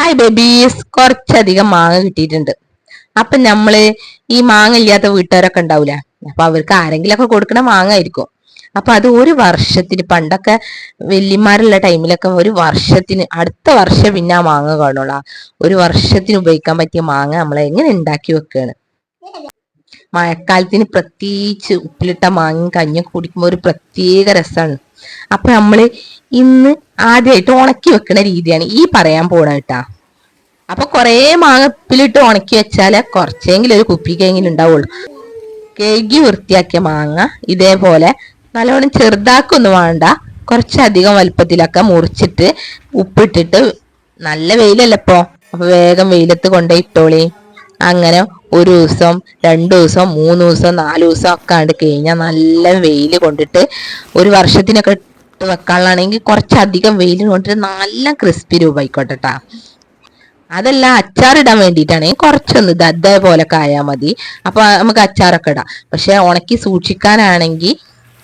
Hi babies കുറച്ചധികം മാങ്ങ കിട്ടിയിട്ടുണ്ട്. അപ്പൊ നമ്മൾ ഈ മാങ്ങ ഇല്ലാത്ത വീട്ടുകാരൊക്കെ ഉണ്ടാവൂല? അപ്പൊ അവർക്ക് ആരെങ്കിലൊക്കെ കൊടുക്കണ മാങ്ങ ആയിരിക്കും. അപ്പൊ അത് ഒരു വർഷത്തിന് പണ്ടൊക്കെ വല്യമാരുള്ള ടൈമിലൊക്കെ ഒരു വർഷത്തിന് അടുത്ത വർഷം പിന്നെ ആ മാങ്ങ കാണുള്ള. ഒരു വർഷത്തിന് ഉപയോഗിക്കാൻ പറ്റിയ മാങ്ങ നമ്മൾ എങ്ങനെ ഉണ്ടാക്കി വെക്കുകയാണ് മഴക്കാലത്തിന് പ്രത്യേകിച്ച് ഉപ്പിലിട്ട മാങ്ങയും കഞ്ഞി കുടിക്കുമ്പോൾ ഒരു പ്രത്യേക രസമാണ് അപ്പൊ നമ്മൾ ഇന്ന് ആദ്യമായിട്ട് ഉണക്കി വെക്കുന്ന രീതിയാണ് ഈ പറയാൻ പോണ കേട്ടാ. അപ്പൊ കൊറേ മാങ്ങപ്പിലിട്ട് ഉണക്കി വെച്ചാൽ കുറച്ചെങ്കിലും ഒരു കുപ്പിക്കെങ്കിലും ഉണ്ടാവുള്ളൂ. കേകി വൃത്തിയാക്കിയ മാങ്ങ ഇതേപോലെ നല്ലവണ്ണം ചെറുതാക്കൊന്നും വേണ്ട. കുറച്ചധികം വലുപ്പത്തിലൊക്കെ മുറിച്ചിട്ട് ഉപ്പിട്ടിട്ട് നല്ല വെയിലല്ലപ്പോ അപ്പൊ വേഗം വെയിലത്ത് കൊണ്ടേ ഇട്ടോളി. അങ്ങനെ ഒരു ദിവസം രണ്ടു ദിവസം മൂന്ന് ദിവസം നാല് ദിവസം ഒക്കെ ആണ്ട് കഴിഞ്ഞാൽ നല്ല വെയിൽ കൊണ്ടിട്ട് ഒരു വർഷത്തിനൊക്കെ ഇട്ട് വെക്കാനുള്ളതാണെങ്കിൽ കുറച്ചധികം വെയിൽ കൊണ്ടിട്ട് നല്ല ക്രിസ്പി രൂപമായിക്കോട്ടെ കേട്ടോ അതല്ല അച്ചാറിടാൻ വേണ്ടിയിട്ടാണെങ്കിൽ കുറച്ചൊന്ന് ഇത് അതേപോലെ കായാൽ മതി. അപ്പോൾ നമുക്ക് അച്ചാറൊക്കെ ഇടാം. പക്ഷെ ഉണക്കി സൂക്ഷിക്കാനാണെങ്കിൽ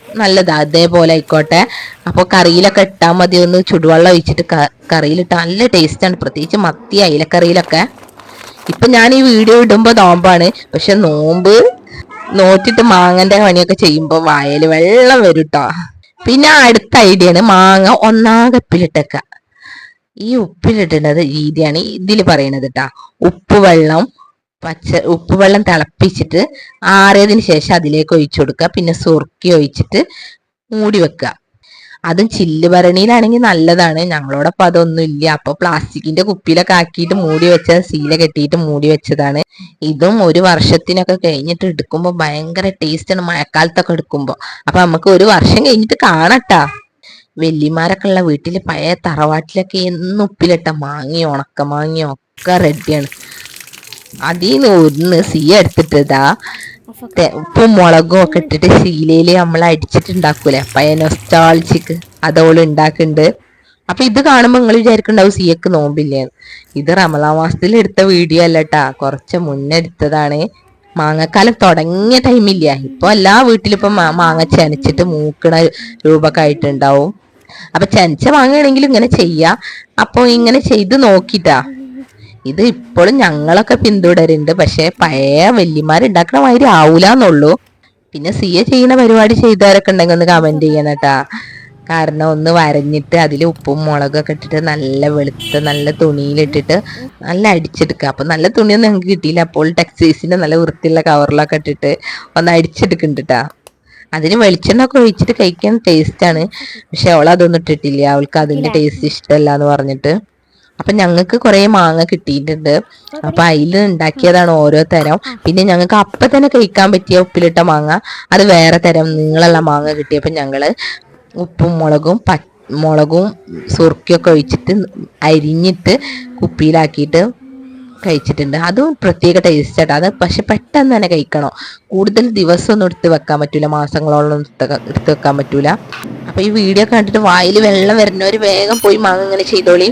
നല്ലതാ അതേപോലെ ആയിക്കോട്ടെ. അപ്പോൾ കറിയിലൊക്കെ ഇട്ടാൽ മതി. ഒന്ന് ചുടുവെള്ളം ഒഴിച്ചിട്ട് കറിയിലിട്ട് നല്ല ടേസ്റ്റാണ് പ്രത്യേകിച്ച് മത്തി അയിലക്കറിയിലൊക്കെ ഇപ്പൊ ഞാൻ ഈ വീഡിയോ ഇടുമ്പോ നോമ്പാണ്. പക്ഷെ നോമ്പ് നോറ്റിട്ട് മാങ്ങന്റെ പണിയൊക്കെ ചെയ്യുമ്പോ വയൽ വെള്ളം വരും കേട്ടോ പിന്നെ അടുത്ത ഐഡിയ ആണ് മാങ്ങ ഒന്നാകപ്പിലിട്ടേക്ക ഈ ഉപ്പിലിട്ടുന്നത് രീതിയാണ് ഇതിൽ പറയണത് കേട്ടാ ഉപ്പ് വെള്ളം പച്ച ഉപ്പ് വെള്ളം തിളപ്പിച്ചിട്ട് ആറിയതിന് ശേഷം അതിലേക്ക് ഒഴിച്ചു കൊടുക്കുക പിന്നെ സുറുക്കി ഒഴിച്ചിട്ട് മൂടി വെക്കുക അതും ചില്ല് ഭരണിയിലാണെങ്കിൽ നല്ലതാണ്. ഞങ്ങളോടൊപ്പം അതൊന്നും ഇല്ല. അപ്പൊ പ്ലാസ്റ്റിക്കിന്റെ കുപ്പിയിലൊക്കെ ആക്കിയിട്ട് മൂടി വെച്ച സീല കെട്ടിയിട്ട് മൂടി വെച്ചതാണ്. ഇതും ഒരു വർഷത്തിനൊക്കെ കഴിഞ്ഞിട്ട് എടുക്കുമ്പോൾ ഭയങ്കര ടേസ്റ്റാണ് മഴക്കാലത്തൊക്കെ എടുക്കുമ്പോൾ അപ്പൊ നമുക്ക് ഒരു വർഷം കഴിഞ്ഞിട്ട് കാണട്ടാ. വെല്ലിമാരൊക്കെ ഉള്ള വീട്ടിൽ പഴയ തറവാട്ടിലൊക്കെ എന്നും ഉപ്പിലിട്ട മാങ്ങയോ ഉണക്ക മാങ്ങയോ ഒക്കെ റെഡിയാണ് അതിൽ നിന്ന് ഒന്ന് സീ എടുത്തിട്ടതാ ഉപ്പും മുളകും ഒക്കെ ഇട്ടിട്ട് ശീലയിൽ നമ്മൾ അടിച്ചിട്ടുണ്ടാക്കൂലേ? പഴയ നൊസ്റ്റാൾജിക്ക് അതോൾ ഉണ്ടാക്കുന്നുണ്ട് അപ്പൊ ഇത് കാണുമ്പോ നിങ്ങൾ വിചാരിക്കണ്ടാവും സിയക്ക് നോമ്പില്ലേ? ഇത് റമലാ മാസത്തിൽ എടുത്ത വീഡിയോ അല്ലട്ടാ. കുറച്ച് മുന്നേ എടുത്തതാണ്. മാങ്ങക്കാലം തുടങ്ങിയ ടൈമില്ല ഇപ്പൊ എല്ലാ വീട്ടിലും ഇപ്പൊ മാങ്ങ ചനച്ചിട്ട് മൂക്കണ രൂപമൊക്കെ ആയിട്ടുണ്ടാവും. അപ്പൊ ചനച്ച വാങ്ങുകയാണെങ്കിൽ ഇങ്ങനെ ചെയ്യാം. അപ്പൊ ഇങ്ങനെ ചെയ്ത് നോക്കിട്ടാ. ഇത് ഇപ്പോഴും ഞങ്ങളൊക്കെ പിന്തുടരുന്നുണ്ട്. പക്ഷെ പഴയ വല്യമാരുണ്ടാക്കണ മാതിരി ആവൂലെന്നുള്ളൂ. പിന്നെ സി എ ചെയ്യുന്ന പരിപാടി ചെയ്തവരൊക്കെ ഉണ്ടെങ്കിൽ ഒന്ന് കമന്റ് കേട്ടാ. കാരണം ഒന്ന് വരഞ്ഞിട്ട് അതിൽ ഉപ്പും മുളകൊക്കെ ഇട്ടിട്ട് നല്ല വെളുത്ത നല്ല തുണിയിലിട്ടിട്ട് നല്ല അടിച്ചെടുക്കുക. അപ്പൊ നല്ല തുണിയൊന്നും ഞങ്ങൾക്ക് കിട്ടിയില്ല. അപ്പോൾ ടെക്സ്റ്റൈൽസിന്റെ നല്ല വൃത്തിയുള്ള കവറിലൊക്കെ ഇട്ടിട്ട് ഒന്ന് അടിച്ചെടുക്കുന്നുണ്ട് അതിന് വെളിച്ചെണ്ണ ഒക്കെ ഒഴിച്ചിട്ട് കഴിക്കാൻ ആണ്. പക്ഷെ അവൾ അതൊന്നും ഇട്ടിട്ടില്ല. അവൾക്ക് അതിന്റെ ടേസ്റ്റ് ഇഷ്ടമല്ല എന്ന് പറഞ്ഞിട്ട്. അപ്പൊ ഞങ്ങൾക്ക് കുറെ മാങ്ങ കിട്ടിയിട്ടുണ്ട്. അപ്പൊ അതിൽ ഉണ്ടാക്കിയതാണ് ഓരോ തരം. പിന്നെ ഞങ്ങൾക്ക് അപ്പൊ തന്നെ കഴിക്കാൻ പറ്റിയ ഉപ്പിലിട്ട മാങ്ങ. അത് വേറെ തരം നീളമുള്ള മാങ്ങ കിട്ടിയപ്പോ ഞങ്ങൾ ഉപ്പും മുളകും പ മുളകും സുർക്കിയൊക്കെ ഒഴിച്ചിട്ട് അരിഞ്ഞിട്ട് കുപ്പിയിലാക്കിയിട്ട് കഴിച്ചിട്ടുണ്ട്. അതും പ്രത്യേക ടേസ്റ്റ് ആട്ടോ. അത് പക്ഷെ പെട്ടെന്ന് തന്നെ കഴിക്കണം. കൂടുതൽ ദിവസം ഒന്നും എടുത്ത് വെക്കാൻ പറ്റൂല. മാസങ്ങളോളം എടുത്ത് വെക്കാൻ പറ്റൂല. അപ്പൊ ഈ വീഡിയോ കണ്ടിട്ട് വായിൽ വെള്ളം വരുന്നവർ വേഗം പോയി മാങ്ങ ഇങ്ങനെ ചെയ്തോളി.